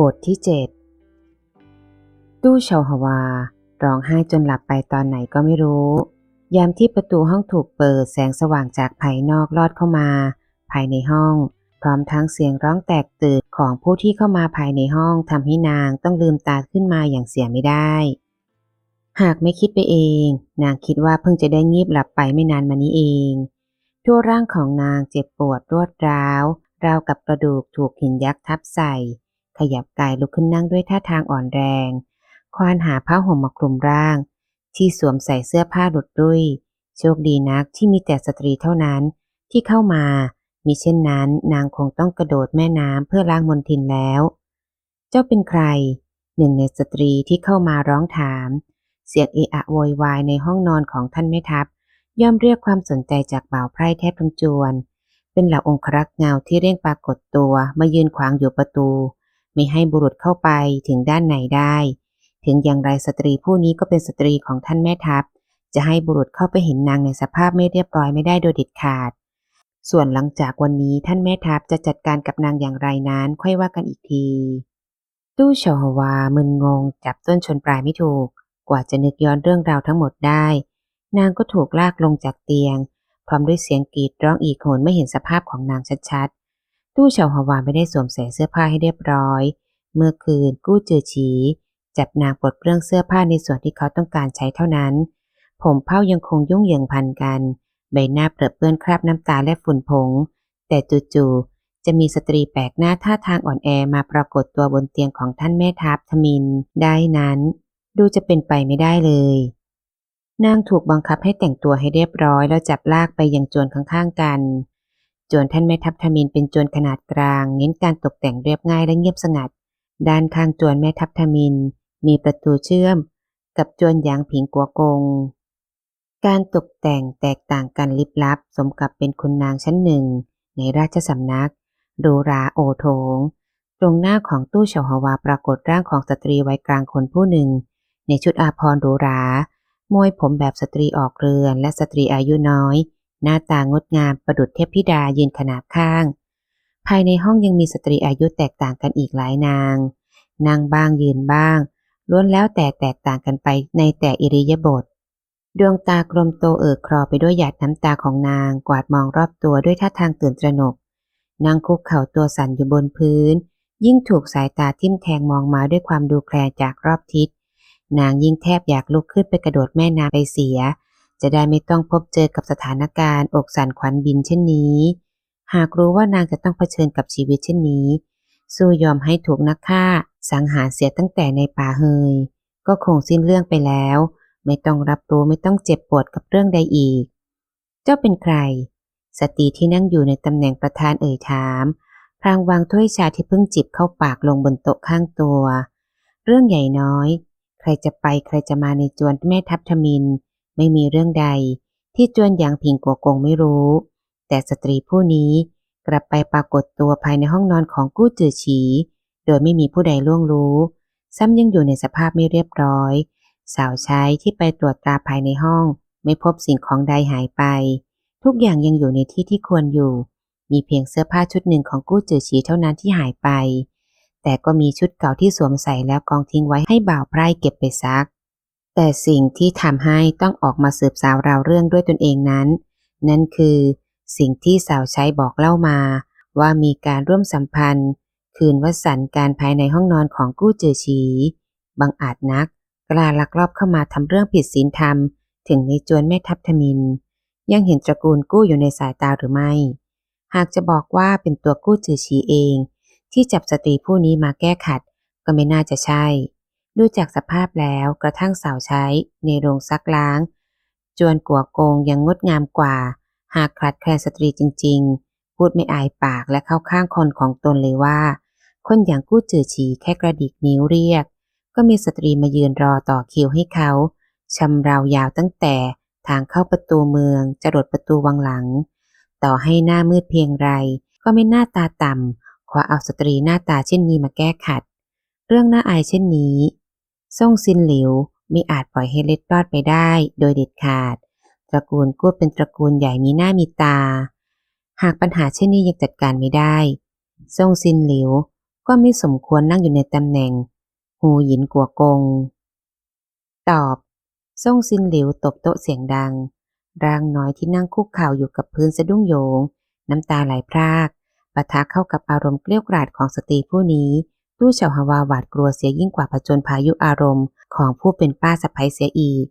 บทที่เจ็ดตู้เฉาฮวาร้องไห้จนหลับไปตอนไหนก็ไม่รู้ ยามที่ประตูห้องถูกเปิดแสงสว่างจากภายนอกลอดเข้ามา ภายในห้อง พร้อมทั้งเสียงร้องแตกตื่นของผู้ที่เข้ามาภายในห้องทำให้นางต้องลืมตาขึ้นมาอย่างเสียไม่ได้ หากไม่คิดไปเอง นางคิดว่าเพิ่งจะได้งีบหลับไปไม่นานมานี้เอง ทั่วร่างของนางเจ็บปวดรวดร้าวราวกับกระดูกถูกหินยักษ์ทับใส่ ขยับกายลุกขึ้นนั่งด้วยท่าทางอ่อนแรง ควานหาผ้าห่มมาคลุมร่าง ที่สวมใส่เสื้อผ้าหลุดรุ่ย โชคดีนักที่มีแต่สตรีเท่านั้นที่เข้ามา มิเช่นนั้นนางคงต้องกระโดดแม่น้ำเพื่อล้างมลทินแล้ว เจ้าเป็นใคร หนึ่งในสตรีที่เข้ามาร้องถาม เสียงเอะอะโวยวายในห้องนอนของท่านแม่ทัพ ย่อมเรียกความสนใจจากบ่าวไพร่แทบทั้งจวน เป็นเหล่าองครักษ์เงาที่เร่งปรากฏตัวมายืนขวางอยู่ประตู ม่ให้บุรุษเข้าไปถึงด้านไหนได้ ถึงอย่างไรสตรีผู้นี้ก็เป็นสตรีของท่านแม่ทัพ จะให้บุรุษเข้าไปเห็นนางในสภาพไม่เรียบร้อยไม่ได้โดยเด็ดขาด ส่วนหลังจากวันนี้ท่านแม่ทัพจะจัดการกับนางอย่างไรนั้นค่อยว่ากันอีกที ตู้ชอวามึนงงจับต้นชนปลายไม่ถูก กว่าจะนึกย้อนเรื่องราวทั้งหมดได้ นางก็ถูกลากลงจากเตียง พร้อมด้วยเสียงกรีดร้องอีกโหนไม่เห็นสภาพของนางชัดๆ ตู้เฉาฮาวาไม่ได้สวมใส่เสื้อผ้าให้เรียบร้อย เมื่อคืนกู้เจอฉีจับนางปลดเปลื้องเสื้อผ้าในส่วนที่เขาต้องการใช้เท่านั้น ผมเผ้ายังคงยุ่งเหยิงพันกัน ใบหน้าเปรอะเปื้อนคราบน้ำตาและฝุ่นผง แต่จู่ๆจะมีสตรีแปลกหน้าท่าทางอ่อนแอมาปรากฏตัวบนเตียงของท่านแม่ทัพทมิน ได้นั้น ดูจะเป็นไปไม่ได้เลย นางถูกบังคับให้แต่งตัวให้เรียบร้อยแล้วจับลากไปยังโจรข้างๆกัน โจรท่านแม่ทัพทมินเป็นโจรขนาดกลาง เน้นการตกแต่งเรียบง่ายและเงียบสงัด ด้านข้างโจรแม่ทัพทมิน มีประตูเชื่อม กับโจรหยางผิงกัวกง การตกแต่งแตกต่างกันลิบลับ สมกับเป็นคุณนางชั้นหนึ่ง ในราชสำนักหรูราโอโถง ตรงหน้าของตู้เฉาฮวาปรากฏร่างของสตรีวัยกลางคนผู้หนึ่ง ในชุดอาภรณ์หรูรามวยผมแบบสตรีออกเรือนและสตรีอายุน้อย หน้าตางดงามประดุจเทพธิดายืนขนาบข้าง ภายในห้องยังมีสตรีอายุแตกต่างกันอีกหลายนางนั่งบ้างยืนบ้างล้วนแล้วแต่แตกต่างกันไปในแต่อิริยาบถดวงตากลมโตเอิกครอไปด้วยหยาดน้ำตาของนางกวาดมองรอบตัวด้วยท่าทางตื่นตระหนก นางคุกเข่าตัวสั่นอยู่บนพื้น ยิ่งถูกสายตาทิ่มแทงมองมาด้วยความดูแคลนจากรอบทิศ นางยิ่งแทบอยากลุกขึ้นไปกระโดดแม่น้ำไปเสีย จะได้ไม่ต้องพบเจอกับสถานการณ์อกสั่นขวัญบินเช่นนี้ หากรู้ว่านางจะต้องเผชิญกับชีวิตเช่นนี้ สู้ยอมให้ถูกนักฆ่า สังหารเสียตั้งแต่ในป่าเฮย ก็คงสิ้นเรื่องไปแล้ว ไม่ต้องรับรู้ไม่ต้องเจ็บปวดกับเรื่องใดอีก เจ้าเป็นใคร สตรีที่นั่งอยู่ในตำแหน่งประธานเอ่ยถามพลางวางถ้วยชาที่เพิ่งจิบเข้าปากลงบนโต๊ะข้างตัว เรื่องใหญ่น้อย ใครจะไปใครจะมาในจวนแม่ทัพทมิน ไม่มีเรื่องใดที่จวนหยางผิงกัวกงไม่รู้ แต่สตรีผู้นี้กลับไปปรากฏตัวภายในห้องนอนของกู้จือฉี โดยไม่มีผู้ใดล่วงรู้ ซ้ำยังอยู่ในสภาพไม่เรียบร้อย สาวใช้ที่ไปตรวจตราภายในห้อง ไม่พบสิ่งของใดหายไป ทุกอย่างยังอยู่ในที่ที่ควรอยู่ มีเพียงเสื้อผ้าชุดหนึ่งของกู้จือฉีเท่านั้นที่หายไป แต่ก็มีชุดเก่าที่สวมใส่แล้วกองทิ้งไว้ให้บ่าวไพร่เก็บไปซัก แต่สิ่งที่ทำให้ต้องออกมาสืบสาวราวเรื่องด้วยตนเองนั้น นั่นคือ สิ่งที่สาวใช้บอกเล่ามา ว่ามีการร่วมสัมพันธ์ คืนวสันการภายในห้องนอนของกู้จือฉีบังอาจนัก กล้าลักลอบเข้ามาทำเรื่องผิดศีลธรรม ถึงในจวนแม่ทัพทมิน ยังเห็นตระกูลกู้อยู่ในสายตาหรือไม่ หากจะบอกว่าเป็นตัวกู้จือฉีเอง ที่จับสตรีผู้นี้มาแก้ขัดก็ไม่น่าจะใช่ ดูจากสภาพแล้วกระทั่งเสาใช้ในโรงซักล้าง จวนกัวโกงยังงดงามกว่า หากคลัดแคลนสตรีจริง ๆ พูดไม่อายปากและเข้าข้างคนของตนเลยว่า คนอย่างกู้จือฉีแค่กระดิกนิ้วเรียก ก็มีสตรีมายืนรอต่อคิวให้เขาชำราวยาวตั้งแต่ทางเข้าประตูเมืองจรดประตูวังหลัง ต่อให้หน้ามืดเพียงไร ก็ไม่หน้าตาต่ำขอเอาสตรีหน้าตาเช่นนี้มาแก้ขัด เรื่องน่าอายเช่นนี้ ซ่งซินหลิวมิอาจปล่อยให้เล็ดรอดไปได้โดยเด็ดขาด ตระกูลกู้เป็นตระกูลใหญ่มีหน้ามีตา หากปัญหาเช่นนี้ยังจัดการไม่ได้ซ่งซินหลิวก็ไม่สมควรนั่งอยู่ในตำแหน่ง หูหยินกัวกง ตอบส่งซินหลิวตบโต๊ะเสียงดัง ร่างน้อยที่นั่งคุกเข่าอยู่กับพื้นสะดุ้งโยง น้ำตาไหลพรากปะทะเข้ากับอารมณ์เกลี้ยวกราดของสตรีผู้นี้ ตู้เฉาฮาวาหวาดกลัวเสียยิ่งกว่าผจญพายุอารมณ์ของผู้เป็นป้าสะพ้ยเสียอีก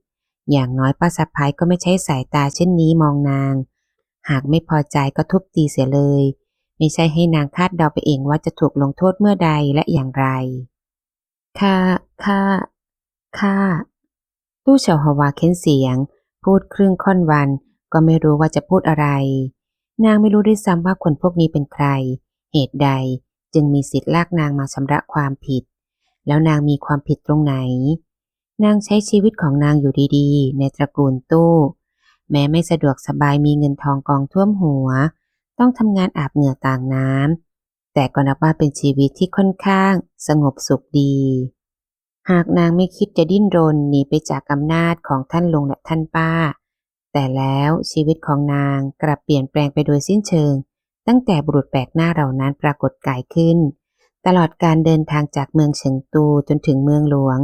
อย่างน้อยป้าสะพ้ยก็ไม่ใช้สายตาเช่นนี้มองนาง หากไม่พอใจก็ทุบตีเสียเลย ไม่ใช่ให้นางคาดเดาไปเองว่าจะถูกลงโทษเมื่อใดและอย่างไร ค่ะ ค่ะ ค่ะ ตู้เฉาฮาวาเค้นเสียง พูดครึ่งค่อนวัน ก็ไม่รู้ว่าจะพูดอะไร นางไม่รู้ด้วยซ้ำว่าคนพวกนี้เป็นใคร เหตุใด จึงมีสิทธิ์ลากนางมาชำระความผิด แล้วนางมีความผิดตรงไหน นางใช้ชีวิตของนางอยู่ดีๆ ในตระกูลตู้ แม้ไม่สะดวกสบายมีเงินทองกองท่วมหัว ต้องทำงานอาบเหงื่อต่างน้ำแต่ก็นับว่าเป็นชีวิตที่ค่อนข้างสงบสุขดี หากนางไม่คิดจะดิ้นรนหนีไปจากอำนาจของท่านลุงและท่านป้า แต่แล้วชีวิตของนางกลับเปลี่ยนแปลงไปโดยสิ้นเชิง ตั้งแต่บุรุษแปลกหน้าเหล่านั้นปรากฏกายขึ้น ตลอดการเดินทางจากเมืองเฉิงตูจนถึงเมืองหลวง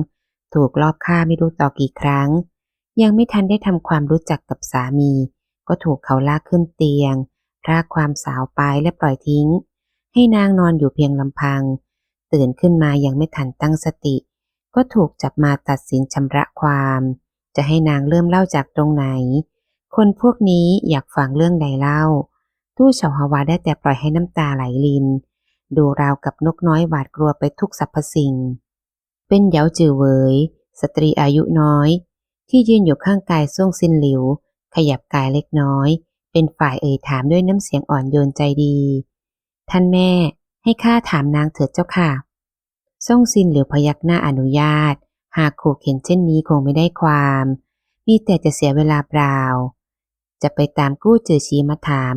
ถูกลอบฆ่าไม่รู้ต่อกี่ครั้ง ยังไม่ทันได้ทำความรู้จักกับสามี ก็ถูกเขาลากขึ้นเตียงพรากความสาวไปและปล่อยทิ้ง ให้นางนอนอยู่เพียงลำพัง ตื่นขึ้นมายังไม่ทันตั้งสติ ก็ถูกจับมาตัดสินชำระความ จะให้นางเริ่มเล่าจากตรงไหน คนพวกนี้อยากฟังเรื่องใดเล่า ตู้เฉาฮาวาได้แต่ปล่อยให้น้ำตาไหลลิน ดูราวกับนกน้อยหวาดกลัวไปทุกสรรพสิ่ง เป็นเหยาจือเวยสตรีอายุน้อย ที่ยืนอยู่ข้างกายส่วงซินหลิว ขยับกายเล็กน้อย เป็นฝ่ายเอ่ยถามด้วยน้ำเสียงอ่อนโยนใจดี ท่านแม่ให้ข้าถามนางเถิดเจ้าค่ะส่งซินหลิวพยักหน้าอนุญาต หากขู่เข็นเช่นนี้คงไม่ได้ความ มีแต่จะเสียเวลาเปล่า จะไปตามกู้เจอชีมาถาม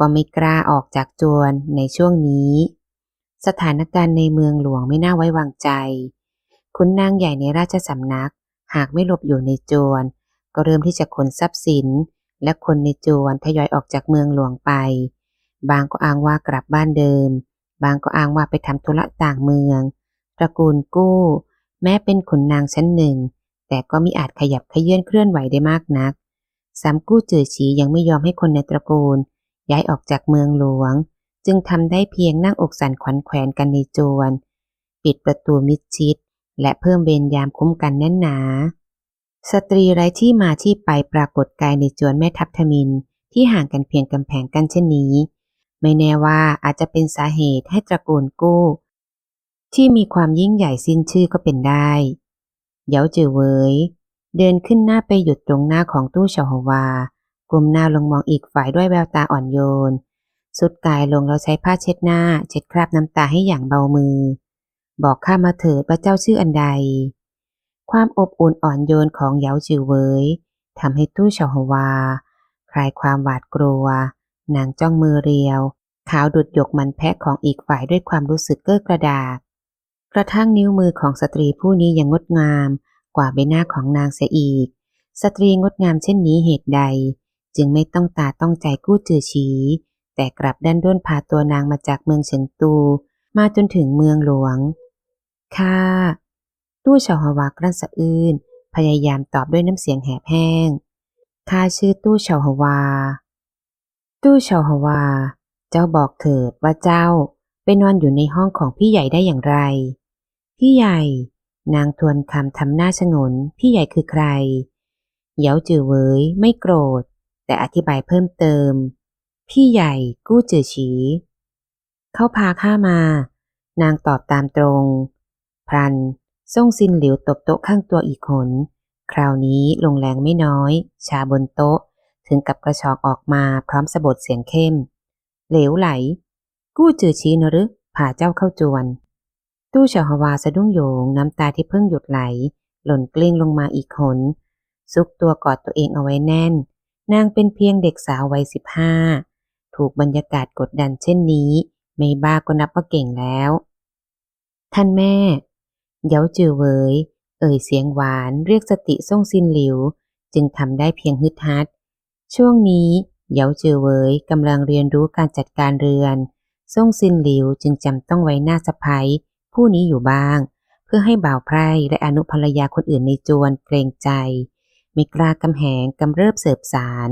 ก็ไม่กล้าออกจากจวนในช่วงนี้ สถานการณ์ในเมืองหลวงไม่น่าไว้วางใจ คุณนางใหญ่ในราชสำนัก หากไม่หลบอยู่ในจวนก็เริ่มที่จะขนทรัพย์สิน และคนในจวนทยอยออกจากเมืองหลวงไป บางก็อ้างว่ากลับบ้านเดิม บางก็อ้างว่าไปทำธุระต่างเมือง ตระกูลกู้ แม้เป็นขุนนางชั้นหนึ่ง แต่ก็มิอาจขยับขยื่นเคลื่อนไหวได้มากนัก สามกู้เจือฉียังไม่ยอมให้คนในตระกูล ย้ายออกจากเมืองหลวง จึงทำได้เพียงนั่งอกสันขวัญแขวนกันในจวน ปิดประตูมิดชิด และเพิ่มเวรยามคุ้มกันแน่นหนา สตรีไร้ที่มาที่ไปปรากฏกายในจวนแม่ทัพทมินที่ห่างกันเพียงกำแพงกันเช่นนี้ ไม่แน่ว่าอาจจะเป็นสาเหตุให้ตระกูลกู้ ที่มีความยิ่งใหญ่สิ้นชื่อก็เป็นได้เยาจือเวยเดินขึ้นหน้าไปหยุดตรงหน้าของตู้เฉาฮวา กลมหน้าลงมองอีกฝ่ายด้วยแววตาอ่อนโยน สุดกายลงแล้วใช้ผ้าเช็ดหน้า เช็ดคราบน้ำตาให้อย่างเบามือ บอกข้ามาเถิดว่าเจ้าชื่ออันใด ความอบอุ่นอ่อนโยนของเยาจือเวยทำให้ตู้เฉาฮวา คลายความหวาดกลัวนางจ้องมือเรียวขาวดุดหยกมันแพะของอีกฝ่ายด้วยความรู้สึกเก้อกระดาก กระทั่งนิ้วมือของสตรีผู้นี้ยังงดงาม กว่าใบหน้าของนางเสียอีก สตรีงดงามเช่นนี้เหตุใด จึงไม่ต้องตาต้องใจกู้จือฉี แต่กลับดันด้นพาตัวนางมาจากเมืองเฉิงตู มาจนถึงเมืองหลวง ค่ะตู้เฉาฮวากรันสะอื้นพยายามตอบด้วยน้ำเสียงแหบแห้งข้าชื่อตู้เฉาฮวา ตู้เฉาฮวา เจ้าบอกเถิดว่าเจ้าไปนอนอยู่ในห้องของพี่ใหญ่ได้อย่างไร พี่ใหญ่ นางทวนคำทำหน้าชงน พี่ใหญ่คือใครเหยาจือเวยไม่โกรธ แต่อธิบายเพิ่มเติม พี่ใหญ่กู้จือฉี เขาพาข้ามา นางตอบตามตรง พรันส่งซินหลิวตบโต๊ะข้างตัวอีกคนคราวนี้ลงแรงไม่น้อย ชาบนโต๊ะ ถึงกับกระชอกออกมาพร้อมสะบดเสียงเข้ม เหลวไหล กู้จือชี้นหรือพาเจ้าเข้าจวน ตู้เฉาฮวาสะดุ้งโยงน้ำตาที่เพิ่งหยุดไหล หล่นกลิ้งลงมาอีกหนซุกตัวกอดตัวเองเอาไว้แน่น นางเป็นเพียงเด็กสาววัยสิบห้าถูกบรรยากาศกดดันเช่นนี้ ไม่บ้าก็นับว่าเก่งแล้ว ท่านแม่ เย้าจือเวยเอ่ยเสียงหวานเรียกสติส่งซินหลิว จึงทำได้เพียงฮึดฮัด ช่วงนี้เย้าจือเวยกำลังเรียนรู้การจัดการเรือนซ่งซินหลิวจึงจำต้องไว้หน้าสะพ้ยผู้นี้อยู่บ้าง เพื่อให้บ่าวไพร่และอนุภรรยาคนอื่นในจวนเกรงใจ ไม่กล้ากำแหงกำเริบเสิบสาร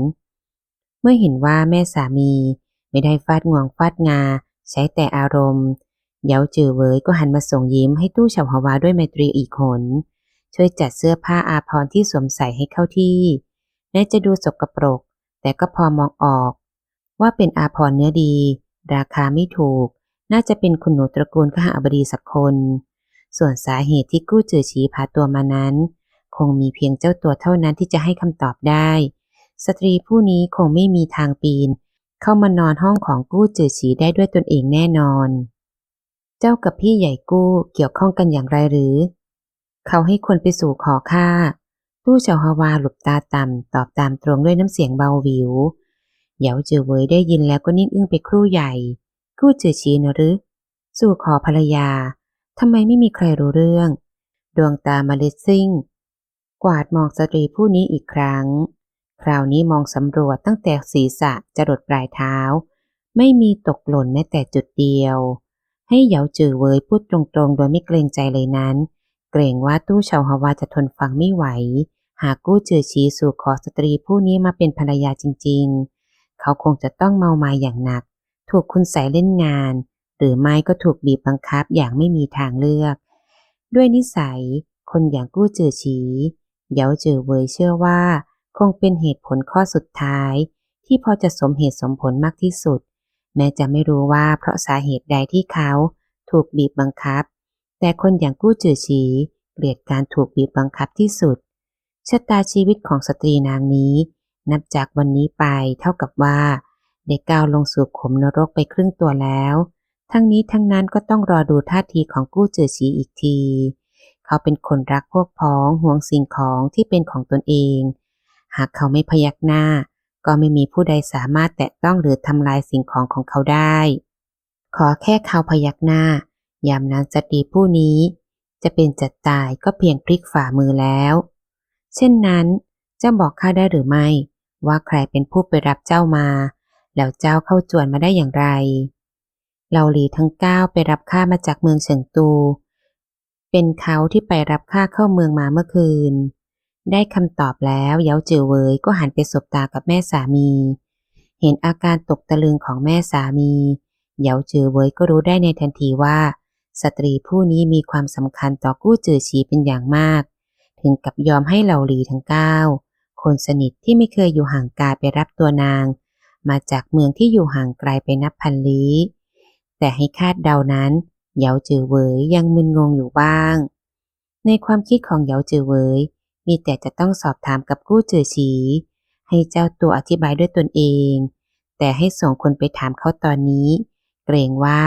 เมื่อเห็นว่าแม่สามีไม่ได้ฟาดงวงฟาดงา ใช้แต่อารมณ์ เย้าจือเวยก็หันมาส่งยิ้มให้ตู้เฉาฮาวาด้วยไมตรีอีกหน ช่วยจัดเสื้อผ้าอาภรณ์ที่สวมใส่ให้เข้าที่แม้จะดูสกปรก แต่ก็พอมองออก ว่าเป็นอาภรณ์เนื้อดี ราคาไม่ถูก น่าจะเป็นคุณหนูตระกูลขหบดีสักคน ส่วนสาเหตุที่กู้จือฉีพาตัวมานั้น คงมีเพียงเจ้าตัวเท่านั้นที่จะให้คำตอบได้ สตรีผู้นี้คงไม่มีทางปีน เข้ามานอนห้องของกู้จือฉีได้ด้วยตนเองแน่นอน เจ้ากับพี่ใหญ่กู้เกี่ยวข้องกันอย่างไรหรือ เขาให้คนไปสู่ขอค่า ตู้เฉาฮาวาหลบตาต่ำตอบตามตรงด้วยน้ำเสียงเบาวิวเหยาเจือเวยได้ยินแล้วก็นิ่งอึ้งไปครู่ใหญ่ กู้จือฉีนะหรือ สู่ขอภรรยาทำไมไม่มีใครรู้เรื่อง ดวงตามาเลสซิ่ง กวาดมองสตรีผู้นี้อีกครั้ง คราวนี้มองสำรวจตั้งแต่ศีรษะจรดปลายเท้า ไม่มีตกหล่นแม้แต่จุดเดียว ให้เหยาจือเวยพูดตรงๆ โดยไม่เกรงใจเลยนั้น เกรงว่าตู้ชาวฮาวาจะทนฟังไม่ไหว หากกู้จือชีสู่ขอสตรีผู้นี้มาเป็นภรรยาจริง ๆ เขาคงจะต้องเมามาอย่างหนัก ถูกคุณใส่เล่นงาน หรือไม่ก็ถูกบีบบังคับอย่างไม่มีทางเลือก ด้วยนิสัย คนอย่างกู้จือฉี เยาจือเวยเชื่อว่า คงเป็นเหตุผลข้อสุดท้าย ที่พอจะสมเหตุสมผลมากที่สุด แม้จะไม่รู้ว่าเพราะสาเหตุใดที่เขาถูกบีบบังคับ แต่คนอย่างกู้จือฉีเกลียดการถูกบีบบังคับที่สุดชะตาชีวิตของสตรีนางนี้ นับจากวันนี้ไปเท่ากับว่าได้ก้าวลงสู่ขมนรกไปครึ่งตัวแล้ว ทั้งนี้ทั้งนั้นก็ต้องรอดูท่าทีของกู้จือฉีอีกที เขาเป็นคนรักพวกพ้องห่วงสิ่งของที่เป็นของตนเอง หากเขาไม่พยักหน้า ก็ไม่มีผู้ใดสามารถแตะต้องหรือทำลายสิ่งของของเขาได้ ขอแค่เขาพยักหน้ายามนั้นสตรีผู้นี้ จะเป็นจัดตายก็เพียงพลิกฝ่ามือแล้ว เช่นนั้นเจ้าบอกข้าได้หรือไม่ ว่าใครเป็นผู้ไปรับเจ้ามา แล้วเจ้าเข้าจวนมาได้อย่างไรเราหลีทั้งเก้าไปรับข้ามาจากเมืองเฉิงตู เป็นเขาที่ไปรับข้าเข้าเมืองมาเมื่อคืน ได้คำตอบแล้วเย้าจือเวยก็หันไปสบตากับแม่สามี เห็นอาการตกตะลึงของแม่สามีเย้าจือเวยก็รู้ได้ในทันทีว่า สตรีผู้นี้มีความสำคัญต่อกู้จือฉีเป็นอย่างมาก ถึงกับยอมให้เหล่าหลีทั้งเก้าคนสนิทที่ไม่เคยอยู่ห่างกายไปรับตัวนาง มาจากเมืองที่อยู่ห่างไกลไปนับพันลี้ แต่ให้คาดเดานั้น เหยาจือเวยยังมึนงงอยู่บ้าง ในความคิดของเหยาจือเวยมีแต่จะต้องสอบถามกับกู้จือฉี ให้เจ้าตัวอธิบายด้วยตนเอง แต่ให้ส่งคนไปถามเขาตอนนี้ เกรงว่า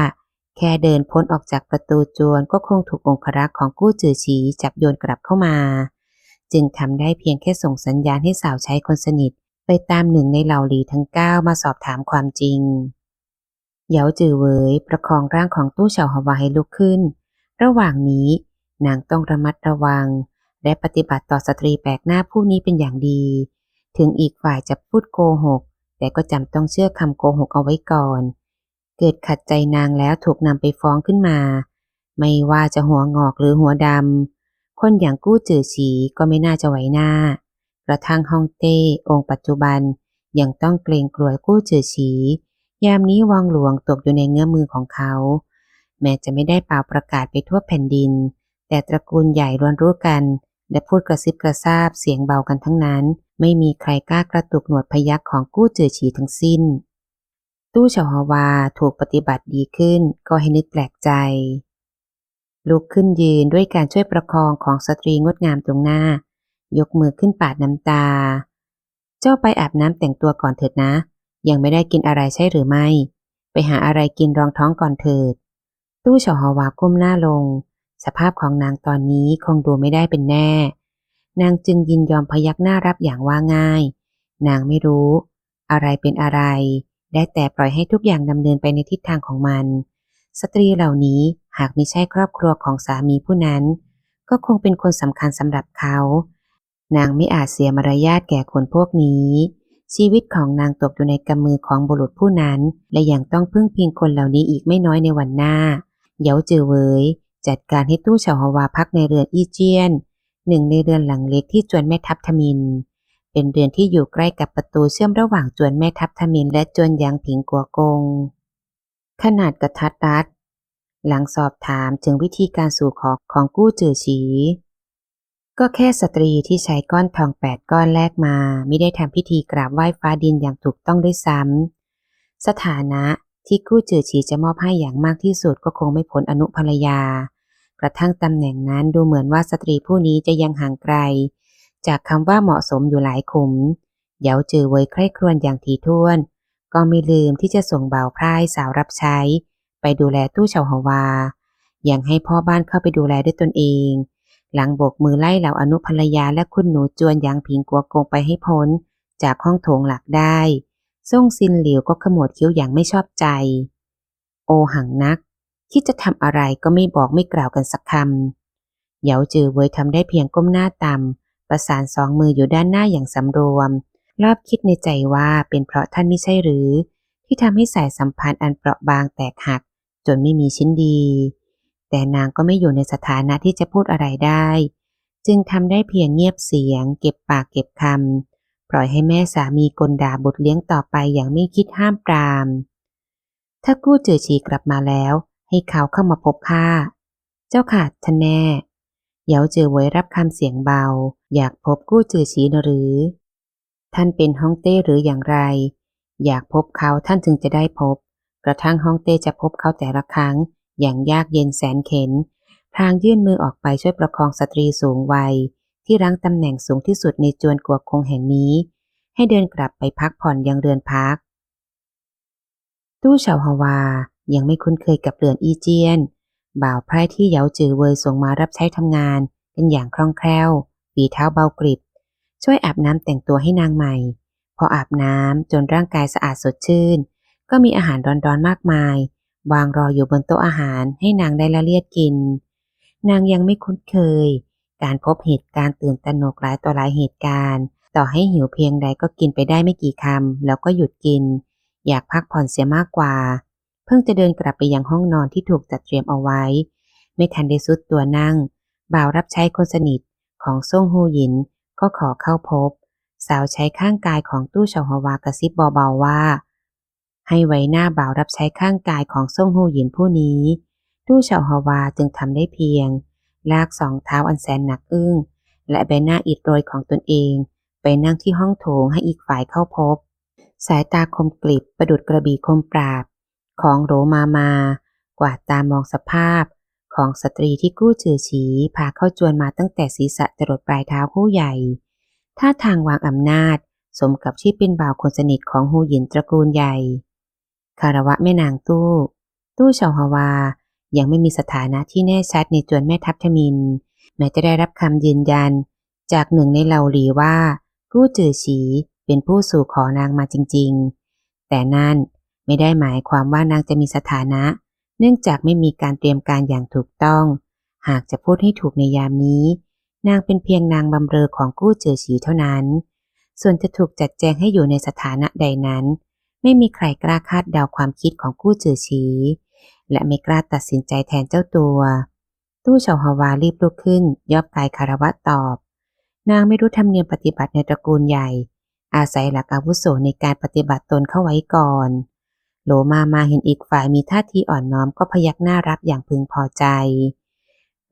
แค่เดินพ้นออกจากประตูจวนก็คงถูกองครักษ์ของกู้จือฉีจับโยนกลับเข้ามา จึงทำได้เพียงแค่ส่งสัญญาณให้สาวใช้คนสนิท ไปตามหนึ่งในเหล่าหลีทั้งเก้ามาสอบถามความจริง เยาจือเวยประคองร่างของตู้เฉาฮวาให้ลุกขึ้น ระหว่างนี้นางต้องระมัดระวัง และปฏิบัติต่อสตรีแปลกหน้าผู้นี้เป็นอย่างดี ถึงอีกฝ่ายจะพูดโกหก แต่ก็จำต้องเชื่อคำโกหกเอาไว้ก่อน เกิดขัดใจนางแล้วถูกนำไปฟ้องขึ้นมา ไม่ว่าจะหัวงอกหรือหัวดำคนอย่างกู้จือฉีก็ไม่น่าจะไหวหน้ากระทั่งฮ่องเต้องค์ปัจจุบันยังต้องเกรงกลัวกู้จือฉี ยามนี้วังหลวงตกอยู่ในเงื้อมือของเขา แม้จะไม่ได้เป่าประกาศไปทั่วแผ่นดิน แต่ตระกูลใหญ่รวนรู้กัน และพูดกระซิบกระซาบเสียงเบากันทั้งนั้น ไม่มีใครกล้ากระตุกหนวดพยักของกู้เจือฉีทั้งสิ้น ตู้เฉาฮาวาถูกปฏิบัติดีขึ้นก็ให้นึกแปลกใจ ลุกขึ้นยืนด้วยการช่วยประคองของสตรีงดงามตรงหน้า ยกมือขึ้นปาดน้ำตา เจ้าไปอาบน้ำแต่งตัวก่อนเถิดนะ ยังไม่ได้กินอะไรใช่หรือไม่ ไปหาอะไรกินรองท้องก่อนเถิด ตู้เฉาฮวาก้มหน้าลง สภาพของนางตอนนี้คงดูไม่ได้เป็นแน่ นางจึงยินยอมพยักหน้ารับอย่างว่าง่าย นางไม่รู้ อะไรเป็นอะไร ได้แต่ปล่อยให้ทุกอย่างดำเนินไปในทิศทางของมัน สตรีเหล่านี้หากไม่ใช่ครอบครัวของสามีผู้นั้น ก็คงเป็นคนสำคัญสำหรับเขา นางไม่อาจเสียมารยาทแก่คนพวกนี้ ชีวิตของนางตกอยู่ในกำมือของบุรุษผู้นั้น และยังต้องพึ่งพิงคนเหล่านี้อีกไม่น้อยในวันหน้าเหยาเจอเวยจัดการให้ตู้เฉาฮวาพักในเรือนอีเจียน หนึ่งในเรือนหลังเล็กที่จวนแม่ทัพทมิน เป็นเรือนที่อยู่ใกล้กับประตูเชื่อมระหว่างจวนแม่ทัพทมิน และจวนยางผิงกัวกง ขนาดกระทัดรัด หลังสอบถามถึงวิธีการสู่ขอของกู้จือฉี ก็แค่สตรีที่ใช้ก้อนทองแปดก้อนแรกมา ไม่ได้ทำพิธีกราบไหว้ฟ้าดินอย่างถูกต้องด้วยซ้ำสถานะที่กู้จือฉีจะมอบให้อย่างมากที่สุดก็คงไม่พ้นอนุภรรยา กระทั่งตำแหน่งนั้นดูเหมือนว่าสตรีผู้นี้จะยังห่างไกล จากคำว่าเหมาะสมอยู่หลายขุมเหยาจือเวยใคร่ครวญอย่างถี่ถ้วน ก็ไม่ลืมที่จะส่งบ่าวพร่ายสาวรับใช้ ไปดูแลตู้เฉาฮวายังให้พ่อบ้านเข้าไปดูแลด้วยตนเอง หลังโบกมือไล่เหล่าอนุภรรยาและคุณหนูจวนยางผิงกัวกงไปให้พ้น จากห้องโถงหลักได้ส่งซินหลิวก็ขมวดคิ้วอย่างไม่ชอบใจ โอหังนัก คิดจะทำอะไรก็ไม่บอกไม่กล่าวกันสักคำเหยาจือเวยทำได้เพียงก้มหน้าต่ำประสานสองมืออยู่ด้านหน้าอย่างสำรวม รอบคิดในใจว่าเป็นเพราะท่านไม่ใช่หรือ ที่ทำให้สายสัมพันธ์อันเปราะบางแตกหัก จนไม่มีชิ้นดี แต่นางก็ไม่อยู่ในสถานะที่จะพูดอะไรได้ จึงทำได้เพียงเงียบเสียง เก็บปากเก็บคำปล่อยให้แม่สามีกลด่าบุตรเลี้ยงต่อไปอย่างไม่คิดห้ามปราม ถ้ากู้เจอฉีกลับมาแล้ว ให้เขาเข้ามาพบข้าเจ้าค่ะท่านแน่เยาเจอไว้รับคำเสียงเบา อยากพบกู้จือฉีหรือ ท่านเป็นฮ่องเต้หรืออย่างไร อยากพบเขาท่านถึงจะได้พบ กระทั่งฮ่องเต้จะพบเขาแต่ละครั้ง อย่างยากเย็นแสนเข็น พรางยื่นมือออกไปช่วยประคองสตรีสูงวัย ที่รั้งตำแหน่งสูงที่สุดในจวนกัวคงแห่งนี้ ให้เดินกลับไปพักผ่อนยังเรือนพัก ตู้เฉาฮวายังไม่คุ้นเคยกับเรือนอีเจียน บ่าวไพร่ที่เหยาจือเวยส่งมารับใช้ทำงานกันอย่างคล่องแคล่วฝีเท้าเบากริบ ช่วยอาบน้ำแต่งตัวให้นางใหม่ พออาบน้ำจนร่างกายสะอาดสดชื่น ก็มีอาหารร้อนๆมากมาย วางรออยู่บนโต๊ะอาหารให้นางได้ละเลียดกิน นางยังไม่คุ้นเคย การพบเหตุการณ์ตื่นตระหนกหลายต่อหลายเหตุการณ์ ต่อให้หิวเพียงใดก็กินไปได้ไม่กี่คำแล้วก็หยุดกิน อยากพักผ่อนเสียมากกว่า เพิ่งจะเดินกลับไปยังห้องนอนที่ถูกจัดเตรียมเอาไว้ ไม่ทันได้สุดตัวนั่ง บ่าวรับใช้คนสนิทของซ่งฮูหยินก็ขอเข้าพบ สาวใช้ข้างกายของตู้เฉาฮวากระซิบเบาๆว่า ให้ไว้หน้าบ่าวรับใช้ข้างกายของซ่งฮูหยินผู้นี้ตู้เฉาฮาวาจึงทำได้เพียง ลากสองเท้าอันแสนหนักอึ้ง และใบหน้าอิดโรยของตนเอง ไปนั่งที่ห้องโถงให้อีกฝ่ายเข้าพบ สายตาคมกลิบประดุดกระบี่คมปราบ ของโรมามากวาดตามองสภาพ ของสตรีที่กู้จือฉีพาเข้าจวนมาตั้งแต่ศีรษะจรดปลายเท้าผู้ใหญ่ท่าทางวางอำนาจ สมกับที่เป็นบ่าวคนสนิทของฮูหยินตระกูลใหญ่ คารวะแม่นางตู้ ตู้เฉาฮวา ยังไม่มีสถานะที่แน่ชัดในจวนแม่ทัพทมิน แม้จะได้รับคำยืนยัน จากหนึ่งในเหล่าหลีว่ากู้จือฉีเป็นผู้สู่ขอนางมาจริง ๆ แต่นั่นไม่ได้หมายความว่านางจะมีสถานะ เนื่องจากไม่มีการเตรียมการอย่างถูกต้อง หากจะพูดให้ถูกในยามนี้ นางเป็นเพียงนางบำเรอของกู้เจือฉีเท่านั้น ส่วนจะถูกจัดแจงให้อยู่ในสถานะใดนั้น ไม่มีใครกล้าคาดเดาความคิดของกู้เจือฉีและไม่กล้าตัดสินใจแทนเจ้าตัว ตู้เฉาฮาวารีบลุกขึ้น ยอบกายคารวะตอบ นางไม่รู้ธรรมเนียมปฏิบัติในตระกูลใหญ่ อาศัยหลักอาวุโสในการปฏิบัติตนเข้าไว้ก่อนโหลมามาเห็นอีกฝ่ายมีท่าทีอ่อนน้อมก็พยักหน้ารับอย่างพึงพอใจ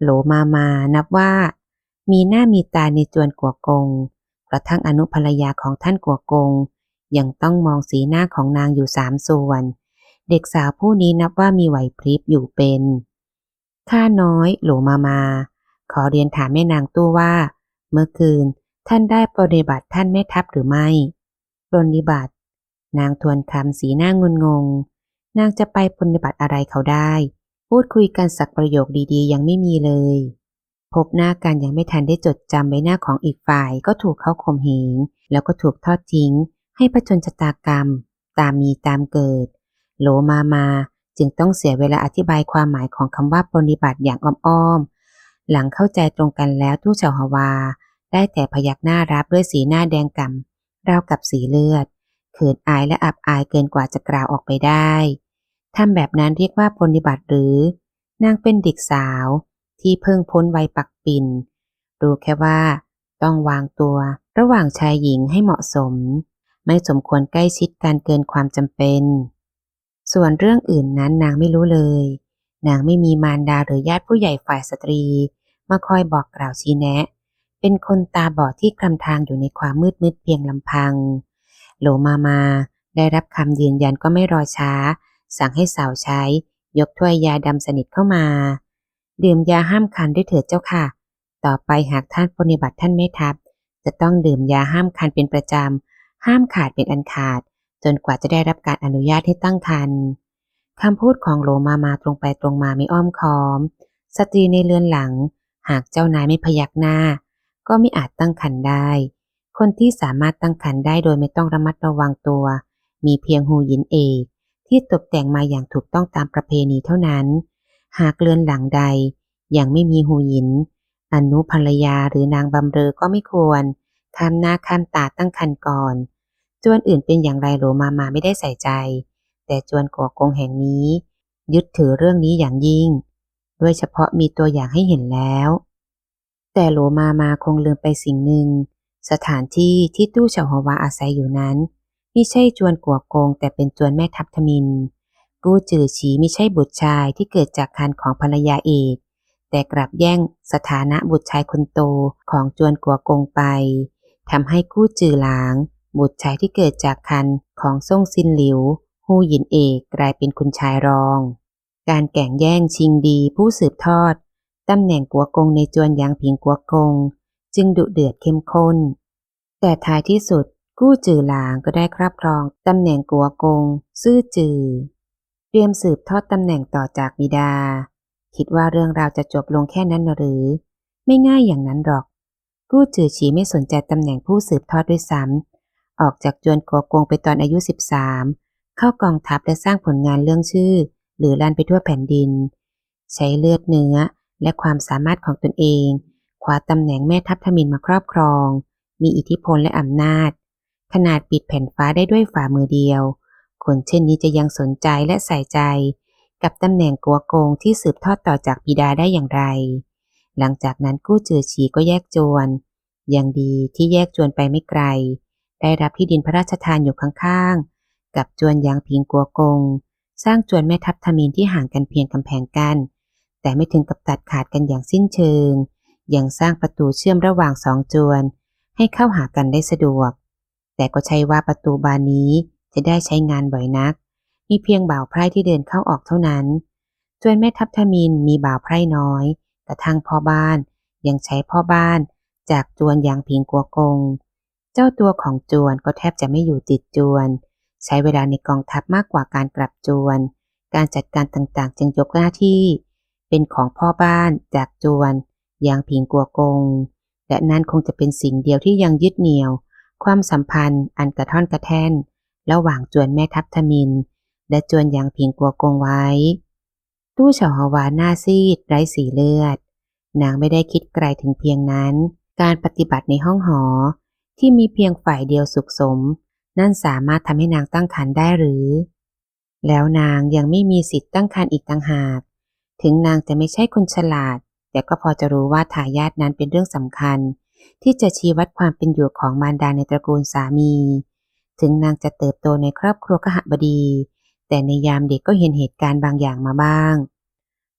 โหลมามานับว่า มีหน้ามีตาในจวนกัวกงกระทั่งอนุภรรยาของท่านกัวกง ยังต้องมองสีหน้าของนางอยู่สามส่วน เด็กสาวผู้นี้นับว่ามีไหวพริบอยู่เป็น ข้าน้อยหลวมามา ขอเรียนถามแม่นางตู้ว่า เมื่อคืนท่านได้ปฏิบัติท่านแม่ทัพหรือไม่ปฏิบัติ นางทวนคำสีหน้างุนงง นางจะไปปฏิบัติอะไรเขาได้ พูดคุยกันสักประโยคดีๆ ยังไม่มีเลย พบหน้ากันยังไม่ทันได้จดจำใบหน้าของอีกฝ่ายก็ถูกเขาข่มเหงแล้วก็ถูกทอดทิ้ง ให้ผจญชะตากรรม ตามมีตามเกิด โลมามาจึงต้องเสียเวลาอธิบายความหมายของคำว่าปฏิบัติอย่างอ้อมๆ หลังเข้าใจตรงกันแล้วทู่เฉาฮวา ได้แต่พยักหน้ารับด้วยสีหน้าแดงก่ำราวกับสีเลือดขินอายและอับอายเกินกว่าจะกล่าวออกไปได้ทำแบบนั้นเรียกว่าปฏิบัติหรือนางเป็นเด็กสาว ที่เพิ่งพ้นวัยปักปิ่นรู้แค่ว่า ต้องวางตัวระหว่างชายหญิงให้เหมาะสม ไม่สมควรใกล้ชิดกันเกินความจำเป็น ส่วนเรื่องอื่นนั้นนางไม่รู้เลย นางไม่มีมารดาหรือญาติผู้ใหญ่ฝ่ายสตรี มาคอยบอกกล่าวชี้แนะ เป็นคนตาบอดที่คลำทางอยู่ในความมืดมืดเพียงลำพังโหลมามาได้รับคำยืนยันก็ไม่รอช้า สั่งให้สาวใช้ ยกถ้วยยาดำสนิทเข้ามา ดื่มยาห้ามคันด้วยเถิดเจ้าค่ะ ต่อไปหากท่านปฏิบัติท่านไม่ทับ จะต้องดื่มยาห้ามคันเป็นประจำ ห้ามขาดเป็นอันขาด จนกว่าจะได้รับการอนุญาตให้ตั้งครรภ์คำพูดของโลมามาตรงไปตรงมาไม่อ้อมค้อม สตรีในเรือนหลัง หากเจ้านายไม่พยักหน้า ก็ไม่อาจตั้งครรภ์ได้ คนที่สามารถตั้งครรภ์ได้โดยไม่ต้องระมัดระวังตัว มีเพียงหูยินเอกที่ตกแต่งมาอย่างถูกต้องตามประเพณีเท่านั้น หากเรือนหลังใด ยังไม่มีหูยิน อนุภรรยาหรือนางบำเรอก็ไม่ควรข้ามหน้าข้ามตาตั้งครรภ์ก่อน จวนอื่นเป็นอย่างไรโหลมามาไม่ได้ใส่ใจ แต่จวนกัวกงแห่งนี้ ยึดถือเรื่องนี้อย่างยิ่งโดยเฉพาะมีตัวอย่างให้เห็นแล้ว แต่โหลมามาคงลืมไปสิ่งหนึ่ง สถานที่ที่ตู้เฉาฮวาอาศัยอยู่นั้นไม่ใช่จวนกัวกง แต่เป็นจวนแม่ทัพทมิน กู้จือฉีไม่ใช่บุตรชายที่เกิดจากคันของภรรยาเอกแต่กลับแย่งสถานะบุตรชายคนโตของจวนกัวกงไปทำให้กู้จือหลาง บุตรชายที่เกิดจากคันของซ่งซินหลิวฮูหยินเอกกลายเป็นคุณชายรอง การแก่งแย่งชิงดีผู้สืบทอดตำแหน่งกัวกงในจวนยางผิงกัวกง จึงดุเดือดเข้มข้น แต่ท้ายที่สุดกู้จือหลางก็ได้ครอบครองตำแหน่งกัวกง ซื่อจือ เตรียมสืบทอดตำแหน่งต่อจากบิดา คิดว่าเรื่องราวจะจบลงแค่นั้นหรือ ไม่ง่ายอย่างนั้นหรอก กู้จือฉีไม่สนใจตำแหน่งผู้สืบทอดด้วยซ้ำ ออกจากจวนกัวกงไปตอนอายุ 13 เข้ากองทัพและสร้างผลงานเรื่องชื่อ หรือลั่นไปทั่วแผ่นดิน ใช้เลือดเนื้อและความสามารถของตนเองคว้าตำแหน่งแม่ทัพทมินมาครอบครอง มีอิทธิพลและอำนาจ ขนาดปิดแผ่นฟ้าได้ด้วยฝ่ามือเดียว คนเช่นนี้จะยังสนใจและใส่ใจ กับตำแหน่งกัวโกงที่สืบทอดต่อจากบิดาได้อย่างไร หลังจากนั้นกู้จือฉีก็แยกจวน ยังดีที่แยกจวนไปไม่ไกล ได้รับที่ดินพระราชทานอยู่ข้างๆ กับจวนยางพิงกัวกง สร้างจวนแม่ทัพทมินที่ห่างกันเพียงกำแพงกัน แต่ไม่ถึงกับตัดขาดกันอย่างสิ้นเชิง ยังสร้างประตูเชื่อมระหว่างสองจวน ให้เข้าหากันได้สะดวก แต่ก็ใช่ว่าประตูบานนี้จะได้ใช้งานบ่อยนัก มีเพียงบ่าวไพร่ที่เดินเข้าออกเท่านั้น จวนแม่ทัพทมินมีบ่าวไพร่น้อย กระทั่งพ่อบ้าน ยังใช้พ่อบ้าน จากจวนยางพิงกัวกง เจ้าตัวของจวนก็แทบจะไม่อยู่ติดจวน ใช้เวลาในกองทัพมากกว่าการกลับจวน การจัดการต่างๆ จึงยกหน้าที่ เป็นของพ่อบ้านจากจวนยางพิงกัวกง และนั่นคงจะเป็นสิ่งเดียวที่ยังยึดเหนี่ยว ความสัมพันธ์อันกระท่อนกระแท่น ระหว่างจวนแม่ทัพทมิน และจวนยางพิงกัวกงไว้ ตู้เฉาฮวาหน้าซีดไร้สีเลือดนางไม่ได้คิดไกลถึงเพียงนั้น การปฏิบัติในห้องหอ ที่มีเพียงฝ่ายเดียวสุขสม นั่นสามารถทำให้นางตั้งครรภ์ได้หรือ แล้วนางยังไม่มีสิทธิ์ตั้งครรภ์อีกต่างหาก ถึงนางจะไม่ใช่คนฉลาด แต่ก็พอจะรู้ว่าทายาทนั้นเป็นเรื่องสำคัญ ที่จะชี้วัดความเป็นอยู่ของมารดาในตระกูลสามี ถึงนางจะเติบโตในครอบครัวขหบดี แต่ในยามเด็กก็เห็นเหตุการณ์บางอย่างมาบ้าง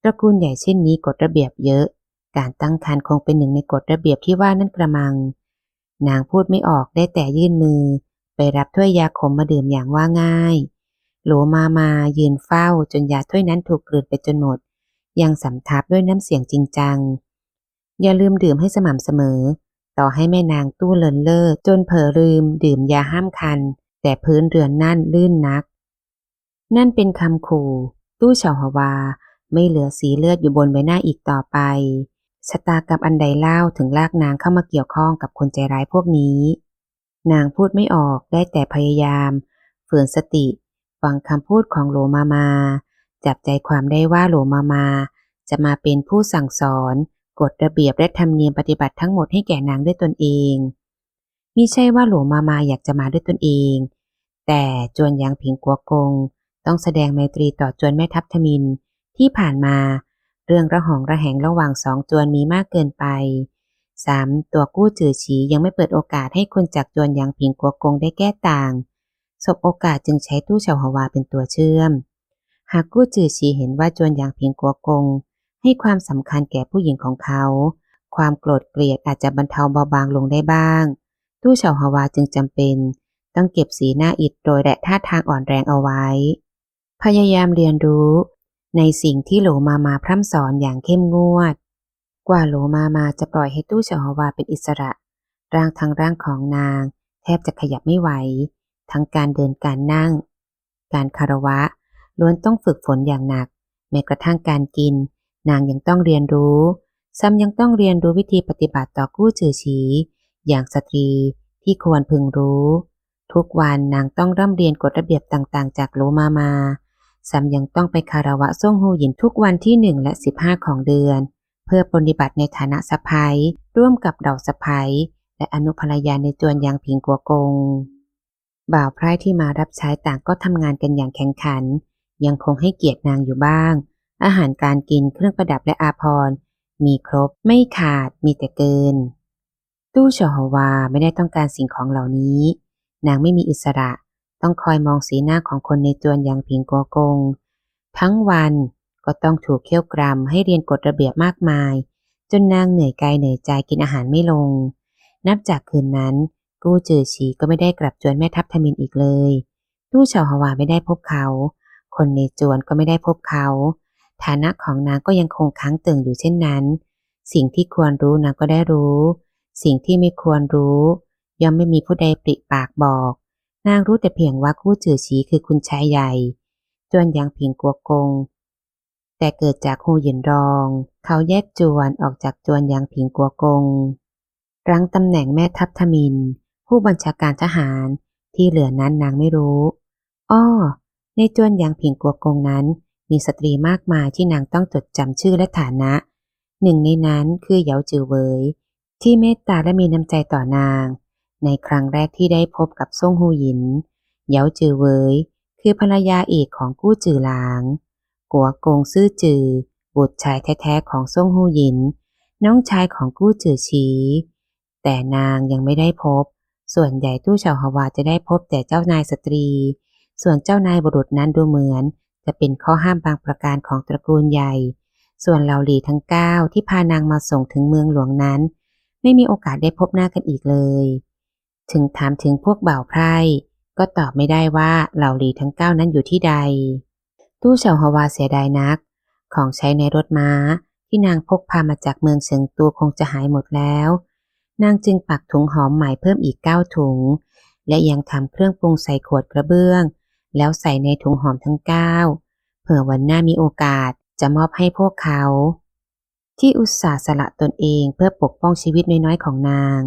ตระกูลใหญ่เช่นนี้กฎระเบียบเยอะ การตั้งครรภ์คงเป็นหนึ่งในกฎระเบียบที่ว่านั่นกระมัง นางพูดไม่ออกได้แต่ยื่นมือ ไปรับถ้วยยาขมมาดื่มอย่างว่าง่าย โหลมามายืนเฝ้าจนยาถ้วยนั้นถูกกลืนไปจนหมด ยังสำทับด้วยน้ำเสียงจริงจัง อย่าลืมดื่มให้สม่ำเสมอ ต่อให้แม่นางตู้เลินเล่อจนเผลอลืมดื่มยาห้ามคัน แต่พื้นเรือนนั่นลื่นนัก นั่นเป็นคำขู่ ตู้เฉาฮวาไม่เหลือสีเลือดอยู่บนใบหน้าอีกต่อไป ชะตากรรมอันใดเล่าถึงลากนางเข้ามาเกี่ยวข้องกับคนใจร้ายพวกนี้ นางพูดไม่ออกได้แต่พยายาม ฝืนสติ ฟังคำพูดของโหลมามา จับใจความได้ว่าโหลมามา จะมาเป็นผู้สั่งสอนกฎระเบียบและธรรมเนียมปฏิบัติทั้งหมดให้แก่นางด้วยตนเองมิใช่ว่าโหลมามาอยากจะมาด้วยตนเอง แต่จวนยางผิงกัวกง ต้องแสดงไมตรีต่อจวนแม่ทัพทมินที่ผ่านมา เรื่องระหองระแหงระหว่างสองจวนมีมากเกินไป 3. ตัวกู้จือฉียังไม่เปิดโอกาสให้คนจากจวนหยางผิงกัวกงได้แก้ต่างสบโอกาสจึงใช้ตู้เฉาฮวาเป็นตัวเชื่อม หากกู้จือฉีเห็นว่าจวนหยางผิงกัวกง ให้ความสำคัญแก่ผู้หญิงของเขา ความโกรธเกลียดอาจจะบรรเทาเบาบางลงได้บ้าง ตู้เฉาฮวาจึงจำเป็น ต้องเก็บสีหน้าอิดโดยและท่าทางอ่อนแรงเอาไว้ พยายามเรียนรู้ ในสิ่งที่โหลมามาพร่ำสอนอย่างเข้มงวด กว่าโหลมามาจะปล่อยให้ตู้เฉาฮวาเป็นอิสระ ร่างทั้งร่างของนาง แทบจะขยับไม่ไหว ทั้งการเดินการนั่ง การคารวะล้วนต้องฝึกฝนอย่างหนัก แม้กระทั่งการกิน นางยังต้องเรียนรู้ ซ้ำยังต้องเรียนรู้วิธีปฏิบัติต่อกู้จือฉี อย่างสตรีที่ควรพึงรู้ ทุกวันนางต้องร่ำเรียนกฎระเบียบต่างๆ จากโลมามา ซ้ำยังต้องไปคารวะส่งฮูหยินทุกวันที่หนึ่งและสิบห้าของเดือน เพื่อปฏิบัติในฐานะสะพ้ยร่วมกับเดาสะพ้ยและอนุภรรยาในจวนยางผิงกัวกง บ่าวไพร่ที่มารับใช้ต่างก็ทำงานกันอย่างแข่งขัน ยังคงให้เกียรตินางอยู่บ้าง อาหารการกินเครื่องประดับและอาภรณ์มีครบไม่ขาดมีแต่เกิน ตู้ชอฮวาไม่ได้ต้องการสิ่งของเหล่านี้ นางไม่มีอิสระ ต้องคอยมองสีหน้าของคนในจวนอย่างผิงกัวกง ทั้งวันก็ต้องถูกเคี่ยวกรำให้เรียนกฎระเบียบมากมาย จนนางเหนื่อยกายเหนื่อยใจกินอาหารไม่ลง นับจากคืนนั้น กู้จือฉีก็ไม่ได้กลับจวนแม่ทัพทมินอีกเลยตู้ชาวฮวาไม่ได้พบเขา คนในจวนก็ไม่ได้พบเขา ฐานะของนางก็ยังคงค้างตึงอยู่เช่นนั้น สิ่งที่ควรรู้นางก็ได้รู้ สิ่งที่ไม่ควรรู้ย่อมไม่มีผู้ใดปริปากบอก นางรู้แต่เพียงว่ากู้จือฉีคือคุณชายใหญ่ จวนยังผิงกัวกง แต่เกิดจากฮูหยินรอง เขาแยกจวนออกจากจวนยังผิงกัวกง รั้งตำแหน่งแม่ทัพทมิน ผู้บัญชาการทหารที่เหลือนั้นนางไม่รู้ อ้อ ในจวนยังผิงกัวกงนั้น มีสตรีมากมายที่นางต้องจดจำชื่อและฐานะ หนึ่งในนั้นคือเหยาจือเวยที่เมตตาและมีน้ำใจต่อนาง ในครั้งแรกที่ได้พบกับซ่งฮูหยินเหยาจือเวยคือภรรยาเอกของกู้จือหลาง กัวกงซื่อจือ บุตรชายแท้ๆของซ่งฮูหยิน น้องชายของกู้จือชี แต่นางยังไม่ได้พบ ส่วนใหญ่ตู้ชาวฮาวาจะได้พบแต่เจ้านายสตรี ส่วนเจ้านายบุรุษนั้นดูเหมือน จะเป็นข้อห้ามบางประการของตระกูลใหญ่ ส่วนเหล่าหลีทั้งเก้าที่พานางมาส่งถึงเมืองหลวงนั้น ไม่มีโอกาสได้พบหน้ากันอีกเลย ถึงถามถึงพวกบ่าวไพร่ก็ตอบไม่ได้ว่าเหล่าหลีทั้งเก้านั้นอยู่ที่ใด ตู้เฉาฮาวาเสียดายนัก ของใช้ในรถม้าที่นางพกพามาจากเมืองเฉิงตูคงจะหายหมดแล้ว นางจึงปักถุงหอมใหม่เพิ่มอีกเก้าถุง และยังทำเครื่องปรุงใส่ขวดกระเบื้อง แล้วใส่ในถุงหอมทั้งเก้าเผื่อวันหน้ามีโอกาสจะมอบให้พวกเขา ที่อุตส่าห์สละตนเองเพื่อปกป้องชีวิตน้อยๆของนาง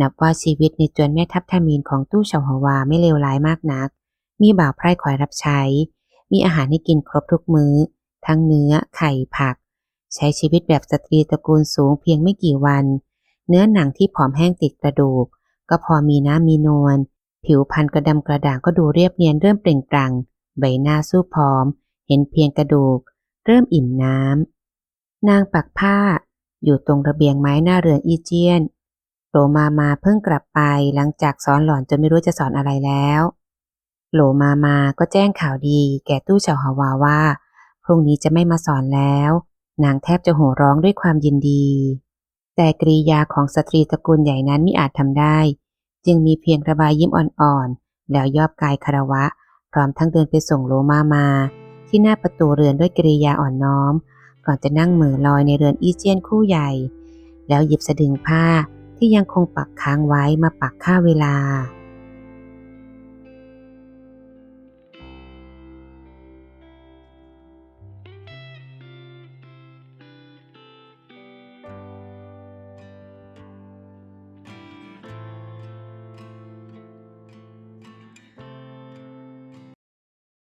นับว่าชีวิตในจวนแม่ทัพทามีนของตู้เฉาฮวาไม่เลวร้ายมากนัก มีบ่าวไพร่คอยรับใช้ มีอาหารให้กินครบทุกมื้อ ทั้งเนื้อ ไข่ ผัก ใช้ชีวิตแบบสตรีตระกูลสูงเพียงไม่กี่วัน เนื้อหนังที่ผอมแห้งติดกระดูก ก็พอมีน้ำมีนวล ผิวพรรณกระดำกระด่างก็ดูเรียบเนียนเริ่มเปล่งปลั่ง ใบหน้าสู้ผอม เห็นเพียงกระดูก เริ่มอิ่มน้ำนางปักผ้า อยู่ตรงระเบียงไม้หน้าเรือนอีเจียน มามาเพิ่งกลับไปหลังจากสอนหล่อนจนไม่รู้จะสอนอะไรแล้ว โหลมามาก็แจ้งข่าวดี แก่ตู้เฉาฮาวาว่า พรุ่งนี้จะไม่มาสอนแล้ว นางแทบจะโห่ร้องด้วยความยินดี แต่กริยาของสตรีตระกูลใหญ่นั้นมิอาจทำได้ จึงมีเพียงระบายยิ้มอ่อนๆ แล้วยอบกายคารวะ พร้อมทั้งเดินไปส่งโลมามา ที่หน้าประตูเรือนด้วยกริยาอ่อนน้อม ก่อนจะนั่งเหมือลอยในเรือนอีเจียนคู่ใหญ่ แล้วหยิบสะดึงผ้า ที่ยังคงปักค้างไว้มาปักค่าเวลา